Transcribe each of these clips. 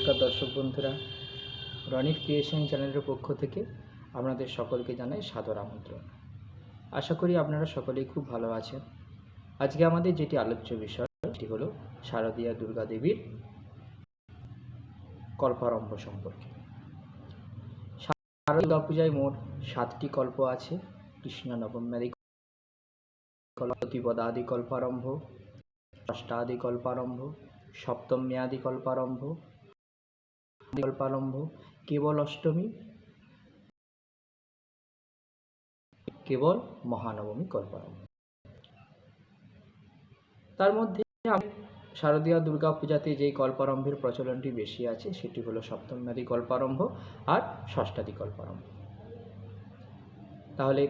নমস্কার দর্শক বন্ধুরা। রনির ক্রিয়েশন চ্যানেলের পক্ষ থেকে আপনাদের সকলকে জানাই সাদর আমন্ত্রণ। আশা করি আপনারা সকলেই খুব ভালো আছেন। আজকে আমাদের যেটি আলোচ্য বিষয়, সেটি হলো শারদীয়া দুর্গা দেবীর কল্পারম্ভ সম্পর্কে। শারদীয়া পূজায় মোট সাতটি কল্প আছে। কৃষ্ণ নবম্যাদি প্রতিপদাদি কল্পারম্ভ, অষ্টাদি কল্পারম্ভ সপ্তম মেয়াদি কল্পারম্ভ কল্পারম্ভ কেবল অষ্টমী? কেবল মহানবমী কল্পারম্ভ তার মধ্যে শারদীয়া দুর্গা পূজাতে যেই কল্পারম্ভের প্রচলনটি বেশি আছে, সেটি হলো সপ্তম কল্পারম্ভ আর ষষ্ঠাদি কল্পারম্ভ। তাহলে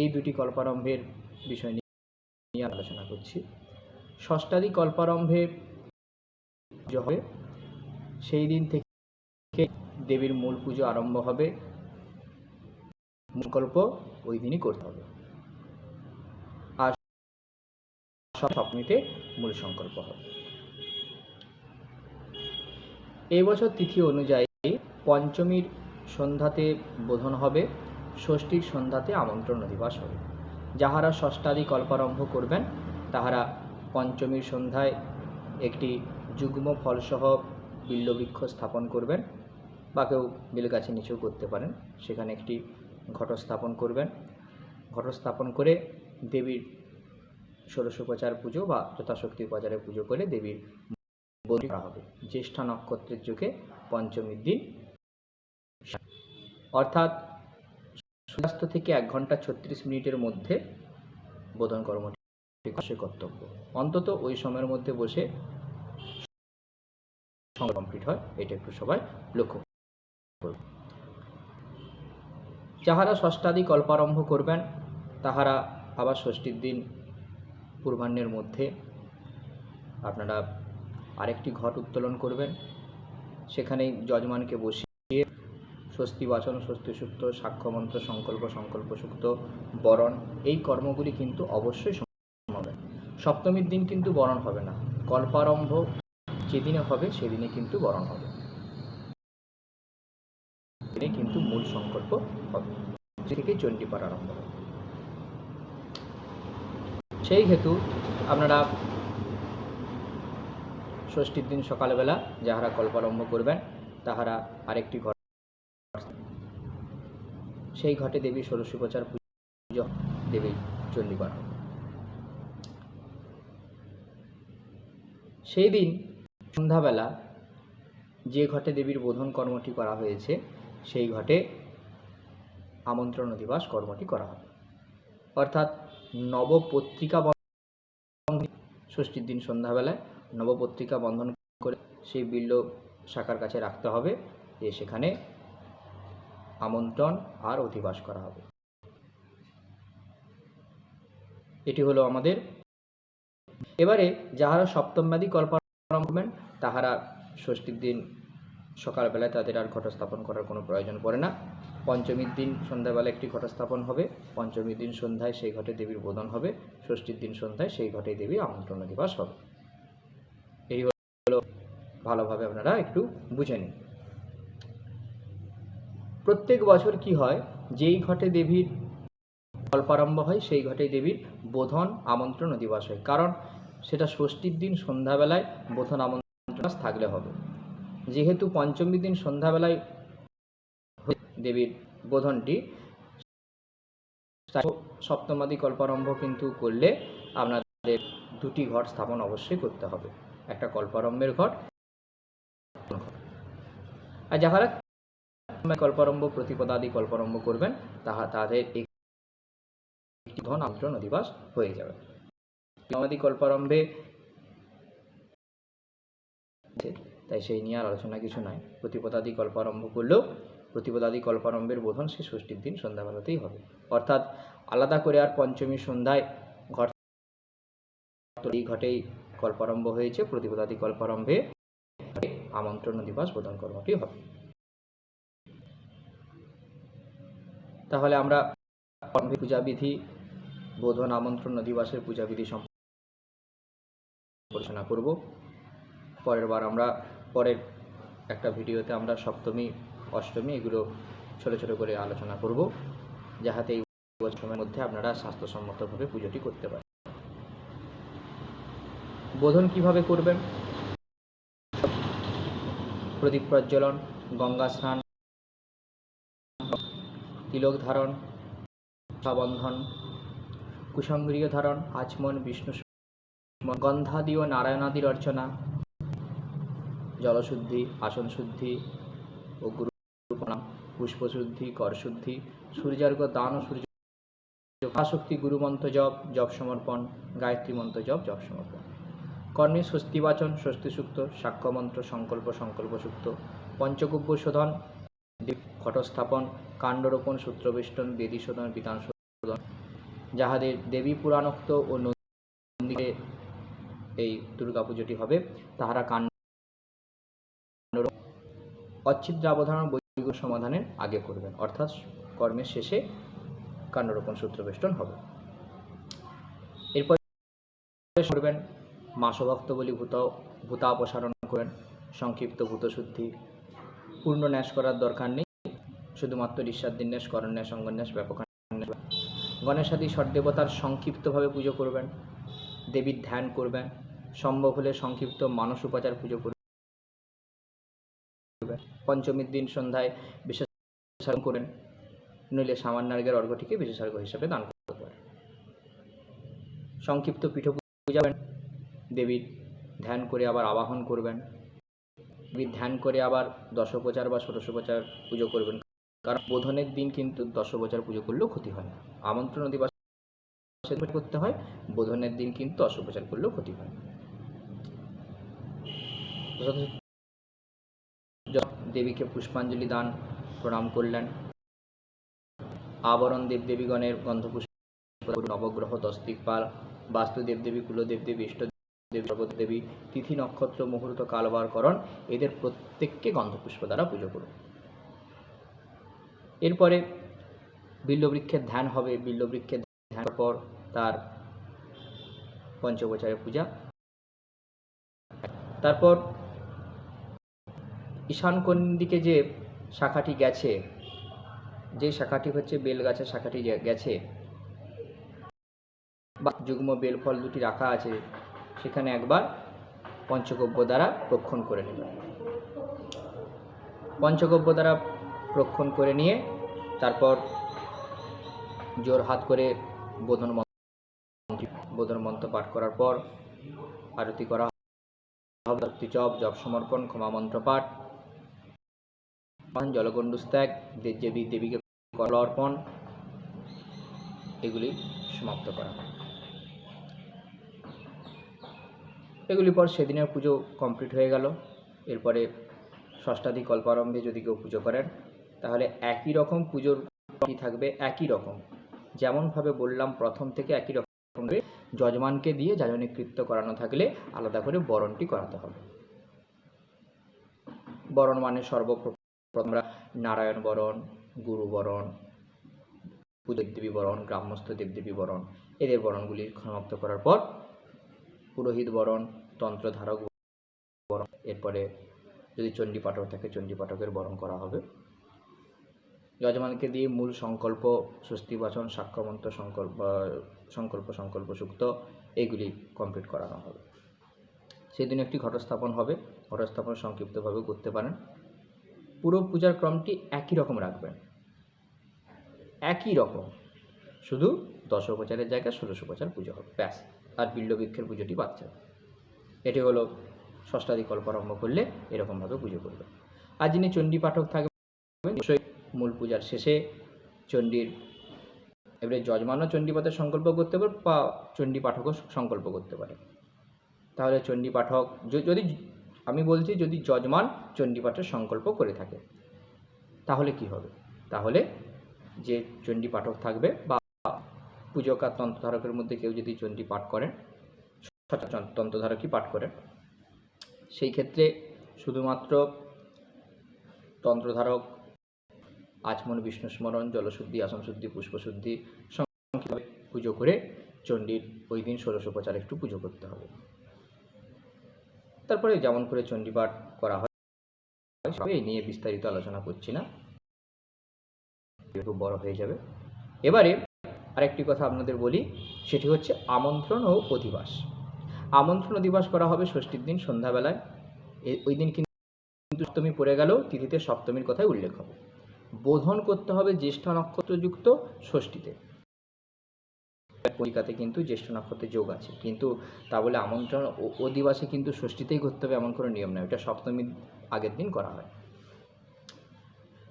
এই দুটি কল্পারম্ভের বিষয় নিয়ে আলোচনা করছি। ষষ্ঠাদি কল্পারম্ভে সেই দিন থেকে দেবীর মূল পুজো আরম্ভ হবে। সংকল্প ওই দিনই করতে হবে। আর সপ্তমীতে মূল সংকল্প হবে। এই বছর তিথি অনুযায়ী পঞ্চমীর সন্ধ্যাতে বোধন হবে। ষষ্ঠীর সন্ধ্যাতে আমন্ত্রণ অধিবাস হবে। যাহারা ষষ্ঠাদি কল্পারম্ভ করবেন, তাহারা পঞ্চমীর সন্ধ্যায় একটি যুগ্ম ফলসহ বিল্লবৃক্ষ স্থাপন করবেন। বা কেউ বেলগাছে নিচেও করতে পারেন। সেখানে একটি ঘট স্থাপন করবেন। ঘট স্থাপন করে দেবীর ষোড়শোপচার পুজো বা যথাশক্তি উপচারে পুজো করে দেবীর বলি করা হবে। জ্যেষ্ঠা নক্ষত্রের যুগে পঞ্চমীর দিন অর্থাৎ সূর্যাস্ত থেকে এক ঘণ্টা ছত্রিশ মিনিটের মধ্যে বোধন কর্মটি সে কর্তব্য। অন্তত ওই সময়ের মধ্যে বসে কমপ্লিট হয়। এটা একটু সবাই লক্ষ্য যাহারা ষষ্ঠাদি কল্পারম্ভ করবেন, তাহারা আবার ষষ্ঠীর দিন পূর্বাহ্নের মধ্যে আপনারা আরেকটি ঘট উত্তোলন করবেন। সেখানেই যজমানকে বসিয়ে স্বস্তি বাচন, স্বস্তি সুক্ত সাক্ষ্যমন্ত্র সংকল্প সংকল্প সুক্ত বরণ, এই কর্মগুলি কিন্তু অবশ্যই হবে। সপ্তমীর দিন কিন্তু বরণ হবে না। কল্পারম্ভ যেদিনে হবে, সেদিনে কিন্তু বরণ হবে। সংকল্প হবে। থেকে চণ্ডীপাঠ আরম্ভ হবে। সেই হেতু আপনারা ষষ্ঠীর দিন সকালবেলা যাহারা কল্পারম্ভ করবেন, তাহারা আরেকটি ঘট। সেই ঘটে দেবী ষোড়শোপচার পুজো, দেবী চণ্ডীপাঠ সেই দিন সন্ধ্যাবেলা যে ঘটে দেবীর বোধন কর্মটি করা হয়েছে, সেই ঘটে আমন্ত্রণ দিবস, কর্মটি করা হবে। অর্থাৎ নবপত্রিকা বন্ধন ষষ্ঠীর দিন সন্ধ্যাবেলায় নবপত্রিকা বন্ধন করে সেই বিল্ল শাখার কাছে রাখতে হবে। যে সেখানে আমন্ত্রণ আর অধিবাস করা হবে। এটি হলো আমাদের এবারে যাহারা সপ্তমবাদী কল্পনা করবেন তাহারা ষষ্ঠীর দিন সকালবেলায় তাদের আর ঘট স্থাপন করার কোনো প্রয়োজন পড়ে না। পঞ্চমীর দিন সন্ধ্যাবেলা একটি ঘট স্থাপন হবে। পঞ্চমীর দিন সন্ধ্যায় সেই ঘটে দেবীর বোধন হবে। ষষ্ঠীর দিন সন্ধ্যায় সেই ঘটে দেবীর আমন্ত্রণ দিবস হবে। এই হলো ভালোভাবে আপনারা একটু বুঝে নিন। প্রত্যেক বছর কি হয়? যেই ঘটে দেবীর কল্পারম্ভ হয়, সেই ঘটে দেবীর বোধন আমন্ত্রণ দিবস হয়। কারণ সেটা ষষ্ঠীর দিন সন্ধ্যাবেলায় বোধন আমন্ত্রণ থাকলে হবে। যেহেতু পঞ্চমীর দিন সন্ধ্যাবেলায় দেবীর বোধনটি। সপ্তমাদি কল্পারম্ভ কিন্তু করলে আপনাদের দুটি ঘট স্থাপন অবশ্যই করতে হবে। একটা কল্পারম্ভের ঘট আর যাহারা কল্পারম্ভ, প্রতিপদাদি কল্পারম্ভ করবেন, তাহা তাদের একটি ধন আমন্ত্রণ অধিবাস হয়ে যাবে। আমাদের কল্পারম্ভে তাই সেই নিয়ে আর আলোচনা কিছু নয় প্রতিপদাদি কল্পারম্ভ করলেও প্রতিপদাদি কল্পারম্ভের বোধন সে ষষ্ঠীর দিন সন্ধ্যাবেলাতেই হবে। অর্থাৎ আলাদা করে আর পঞ্চমী সন্ধ্যায় ঘট এই ঘটেই কল্পারম্ভ হয়েছে, প্রতিপদাদি কল্পারম্ভে আমন্ত্রণ দিবস বোধন কর্মটি হবে। তাহলে আমরা পূজাবিধি, বোধন, আমন্ত্রণ দিবসের পূজাবিধি সম্পর্কে আলোচনা করব। পরের বার আমরা, পরের একটা ভিডিওতে আমরা সপ্তমী অষ্টমী এগুলো ছোটো ছোটো করে আলোচনা করব, যাহাতে এই বছর মধ্যে আপনারা স্বাস্থ্যসম্মতভাবে পুজোটি করতে পারেন। বোধন কীভাবে করবেন? প্রদীপ প্রজ্বলন, গঙ্গা স্নান, তিলক ধারণ বন্ধন কুসঙ্গ্রিয় ধারণ, আচমন, বিষ্ণু গন্ধাদি ও নারায়ণাদির অর্চনা, জলশুদ্ধি আসন শুদ্ধি ও গুরু প্রণাম পুষ্পশুদ্ধি, করশুদ্ধি সূর্যার্ঘ দান ও সূর্য আসক্তি গুরুমন্ত্র জপ জপ সমর্পণ, গায়ত্রী মন্ত্র জপ জপ সমর্পণ। কর্ণে স্বস্তিবাচন স্বস্তিসূক্ত সাক্ষ্যমন্ত্র সংকল্প সংকল্প সুক্ত। পঞ্চগব্য শোধন ঘটস্থাপন কাণ্ডরোপণ, সূত্রবেষ্টন বেদী শোধন, বিধান শোধন। যাহাদের দেবী পুরাণোক্ত ও নন্দীকে এই দুর্গাপুজোটি হবে, তাহারা কাণ্ড অচ্ছিদ্রাবধারণ বৈদিক সমাধানের আগে করবেন। অর্থাৎ কর্মের শেষে কাণ্ডরোপণ সূত্রবেষ্টন হবে। এরপর করবেন, মাসভক্ত বলি ভূত, ভূতাপসারণ করেন, সংক্ষিপ্ত ভূতশুদ্ধি, পূর্ণ ন্যাস করার দরকার নেই, শুধুমাত্র ঈশ্বাদিন্যাস করন্যাস অঙ্গন্যাস ব্যাপক গণেশাদি ষটদেবতার সংক্ষিপ্তভাবে পুজো করবেন, দেবীর ধ্যান করবেন, সম্ভব হলে সংক্ষিপ্ত মানস উপাচার পুজো করবেন। পঞ্চমীর দিন সন্ধ্যায় বিশেষ করেন। নইলে সামান্যার্গের অর্ঘটিকে বিশেষার্ঘ হিসাবে দান করতে পারেন। সংক্ষিপ্ত পীঠ পূজা দেবীর ধ্যান করে আবার আবাহন করবেন। দেবীর ধ্যান করে আবার দশোপচার বা ষোড়শোপচার পুজো করবেন। কারণ বোধনের দিন কিন্তু দশোপচার পুজো করলেও ক্ষতি হয় না। আমন্ত্রণ দিবস করতে হয়, বোধনের দিন কিন্তু অসোপচার করলেও ক্ষতি হয় দেবীকে পুষ্পাঞ্জলি দান, প্রণাম করলেন। আবরণ দেবদেবীগণের গন্ধপুষ্প, নবগ্রহ দস্তিকপাল বাস্তু দেবদেবী কুলদেব দেবী ইষ্ট দেবী, তিথি নক্ষত্র, মুহূর্ত কালবারকরণ এদের প্রত্যেককে গন্ধপুষ্প দ্বারা পুজো করুন। এরপরে বিল্লবৃক্ষের ধ্যান হবে। বিল্লবৃক্ষের ধ্যান পর তার পঞ্চবচারের পূজা। তারপর ঈশান কোণ দিকে যে শাখাটি গেছে? যে শাখাটি হচ্ছে বেল গাছের শাখাটি গেছে। বা যুগ্ম বেলফল দুটি রাখা আছে, সেখানে একবার পঞ্চগব্য দ্বারা প্রক্ষণ করে নেবেন পঞ্চগব্য দ্বারা প্রক্ষণ করে নিয়ে তারপর জোর হাত করে বোধন মন্ত্র বোধন মন্ত্র পাঠ করার পর আরতি করা হবে। জপ জপ সমর্পণ, ক্ষমা মন্ত্র পাঠ জলগণ্ডুস্ত্যাগ দেবী দেবীকে কল অর্পণ এগুলি সমাপ্ত করা এগুলি পর সেদিনের পুজো কমপ্লিট হয়ে গেল। এরপরে ষষ্ঠাদি কল্পারম্ভে যদি কেউ পুজো করেন, তাহলে একই রকম পুজোর কি থাকবে একই রকম। যেমনভাবে বললাম, প্রথম থেকে একই রকম যজমানকে দিয়ে যাজনী কৃত্য করানো থাকলে আলাদা করে বরণটি করাতে হবে। বরণ মানে সর্বপ্রথম আমরা নারায়ণ বরণ, গুরু বরণ দেবদেবী বরণ গ্রাম্যস্থ দেবদেবী বরণ। এদের বরণগুলি সমাপ্ত করার পর পুরোহিত বরণ, তন্ত্রধারক বরণ, এরপরে যদি চণ্ডী পাঠক থাকে চণ্ডী পাঠকের বরণ করা হবে। যজমানকে দিয়ে মূল সংকল্প স্বস্তিবাচন সাক্ষ্যমন্ত্র সংকল্প সংকল্প সংকল্প সুক্ত এইগুলি কমপ্লিট করানো হবে। সেদিন একটি ঘটস্থাপন হবে। ঘটস্থাপন সংক্ষিপ্তভাবে করতে পারেন। পুরো পূজার ক্রমটি একই রকম রাখবেন। একই রকম। শুধু দশোপচারের জায়গায় ষোলোশোপচার পুজো হবে। ব্যাস। আর বিল্লবৃক্ষের পুজোটি বাদ যাবে। এটি হলো ষষ্ঠাদি কল্পারম্ভ করলে এরকমভাবে পুজো করবে। আর যিনি চণ্ডী পাঠক থাকবেন, অবশ্যই মূল পূজার শেষে চণ্ডীর এবারে যজমানও চণ্ডীপাঠের সংকল্প করতে পারে বা চণ্ডী পাঠকও সংকল্প করতে পারে। তাহলে চণ্ডী পাঠক যদি আমি বলছি যদি যজমান চণ্ডীপাঠের সংকল্প করে থাকে, তাহলে কি হবে? তাহলে যে চণ্ডী পাঠক থাকবে বা পূজক আর তন্ত্রধারকের মধ্যে কেউ যদি চণ্ডী পাঠ করেন তন্ত্রধারকই পাঠ করেন, সেই ক্ষেত্রে শুধুমাত্র তন্ত্রধারক, আচমন, বিষ্ণু স্মরণ, জলশুদ্ধি আসন শুদ্ধি পুষ্পশুদ্ধি, সংক্ষিপ্তভাবে পুজো করে চণ্ডীর ওই দিন ষোড়শোপচার একটু পুজো করতে হবে। তারপরে যেমন করে চণ্ডীপাঠ করা হয় এই নিয়ে বিস্তারিত আলোচনা করছি না। খুব বড় হয়ে যাবে। এবারে আরেকটি কথা আপনাদের বলি, সেটি হচ্ছে আমন্ত্রণ ও অধিবাস। আমন্ত্রণ অধিবাস করা হবে ষষ্ঠীর দিন সন্ধ্যাবেলায়। ওই দিন কিন্তু সপ্তমী পড়ে গেলেও তিথিতে সপ্তমীর কথাই উল্লেখ হবে। বোধন করতে হবে জ্যেষ্ঠ নক্ষত্রযুক্ত ষষ্ঠীতে। পরিকাতে কিন্তু জ্যেষ্ঠ নক্ষত্রের যোগ আছে। কিন্তু তা বলে আমন্ত্রণ অধিবাসে কিন্তু ষষ্ঠীতেই করতে হবে এমন কোনো নিয়ম নয়। ওটা সপ্তমীর আগের দিন করা হয়।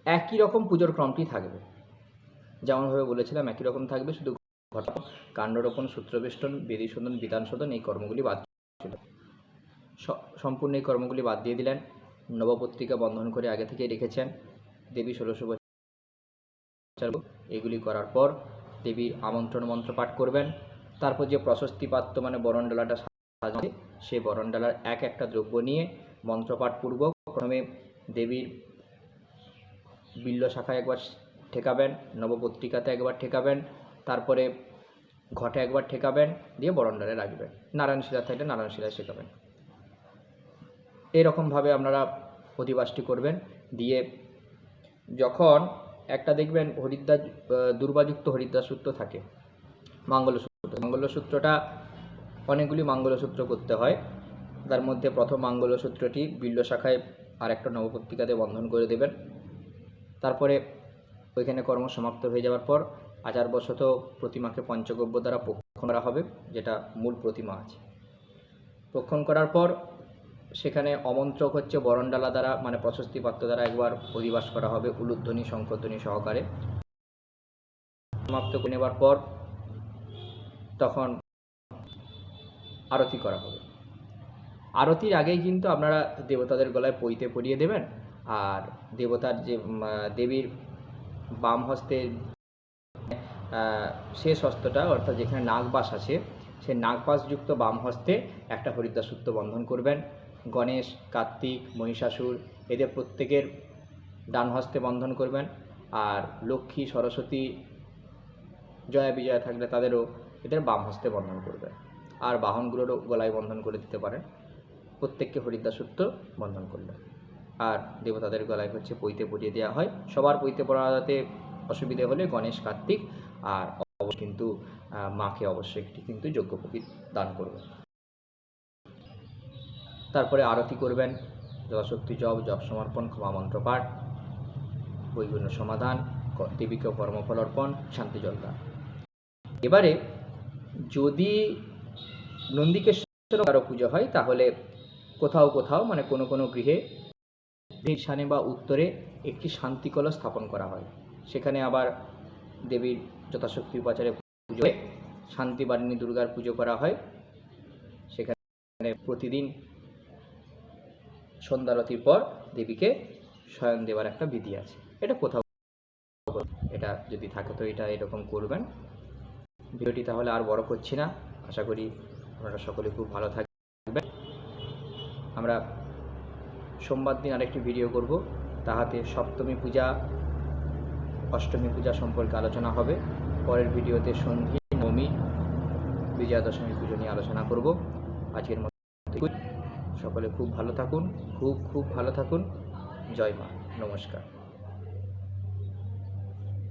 একই রকম পুজোর ক্রমটি থাকবে। যেমনভাবে বলেছিলাম, একই রকম থাকবে, শুধু ঘটা কাণ্ডরোপণ, সূত্রবেষ্টন বেদি শোধন বিধান শোধন এই কর্মগুলি বাদ ছিল সম্পূর্ণ এই কর্মগুলি বাদ দিয়ে দিলেন। নবপত্রিকা বন্ধন করে আগে থেকেই রেখেছেন। দেবী ষোলোশো বছর এগুলি করার পর দেবীর আমন্ত্রণ মন্ত্র পাঠ করবেন। তারপর যে প্রশস্তি পাত্র মানে বরণডালাটা সাজানো সেই বরণডালার এক একটা দ্রব্য নিয়ে মন্ত্রপাঠ পূর্বক প্রথমে দেবীর বিল্ল শাখায় একবার ঠেকাবেন, নবপত্রিকাতে একবার ঠেকাবেন, তারপরে ঘটে একবার ঠেকাবেন, দিয়ে বরণডালে রাখবেন। নারায়ণ শিলা থাকলে নারায়ণ শিলায় শেখাবেন। এইরকমভাবে আপনারা অধিবাসটি করবেন। দিয়ে যখন একটা দেখবেন হরিদ্বার দুর্বাযুক্ত হরিদ্বার সূত্র থাকে, মঙ্গলসূত্র। মঙ্গলসূত্রটা অনেকগুলি মঙ্গলসূত্র করতে হয়। তার মধ্যে প্রথম মঙ্গলসূত্রটি বিল্ল শাখায় আর একটা নবপত্রিকাতে বন্ধন করে দেবেন। তারপরে ওইখানে কর্ম সমাপ্ত হয়ে যাওয়ার পর আচারবশত প্রতিমাকে পঞ্চগব্য দ্বারা পক্ষণ করা হবে, যেটা মূল প্রতিমা আছে। পক্ষণ করার পর সেখানে অমন্ত্রক হচ্ছে বরণডালা দ্বারা মানে প্রশস্তি পাত্র দ্বারা একবার অধিবাস করা হবে উলুধ্বনি শঙ্করধ্বনি সহকারে। সমাপ্ত করে নেবার পর তখন আরতি করা হবে। আরতির আগেই কিন্তু আপনারা দেবতাদের গলায় পইতে পরিয়ে দেবেন, আর দেবতার যে দেবীর বাম হস্তের শেষ হস্তটা অর্থাৎ যেখানে নাগবাস আছে সেই নাগবাসযুক্ত বাম হস্তে একটা হরিদ্বার সূত্র বন্ধন করবেন। গণেশ, কার্তিক, মহিষাসুর এদের প্রত্যেকের ডান হস্তে বন্ধন করবেন। আর লক্ষ্মী, সরস্বতী, জয়া, বিজয়া থাকলে তাদেরও এদের বাম হস্তে বন্ধন করবেন আর বাহনগুলোরও গলায় বন্ধন করে দিতে পারেন। প্রত্যেককে হরিদ্বার সূত্র বন্ধন করলেন আর দেবতাদের গলায় হচ্ছে পইতে পরিয়ে দেওয়া হয়। সবার পইতে পড়াতে অসুবিধে হলে গণেশ, কার্তিক আর কিন্তু মাকে অবশ্যই একটি কিন্তু যজ্ঞপীঠ দান করবেন তারপরে আরতি করবেন। যথাশক্তি জপ জপ সমর্পণ, ক্ষমা মন্ত্র পাঠ, বৈগুণ্য সমাধান, দেবীকে কর্মফল অর্পণ, শান্তি জলদান। এবারে যদি নন্দিকেশ্বর কারও পুজো হয়, তাহলে কোথাও কোথাও মানে কোনো কোনো গৃহে ঈশানে বা উত্তরে একটি শান্তিকলা স্থাপন করা হয়। সেখানে আবার দেবীর যথাশক্তি উপাচারে পুজো হয়ে। শান্তি বারিণী দুর্গার পুজো করা হয়। সেখানে প্রতিদিন সন্ধ্যারতির পর দেবীকে শয়ন দেওয়ার একটা বিধি আছে। এটা কোথাও এটা যদি থাকে তো এটা এরকম করবেন। ভিডিওটি তাহলে আর বড় করছি না। আশা করি আপনারা সকলে খুব ভালো থাকবেন। আমরা সোমবার দিন আরেকটি ভিডিও করব। তাহাতে সপ্তমী পূজা, অষ্টমী পূজা সম্পর্কে আলোচনা হবে। পরের ভিডিওতে সন্ধি, নবমী বিজয়া দশমী পুজো নিয়ে আলোচনা করব। আজকের মতো। সকলে খুব ভালো থাকুন খুব খুব ভালো থাকুন। জয় মা নমস্কার।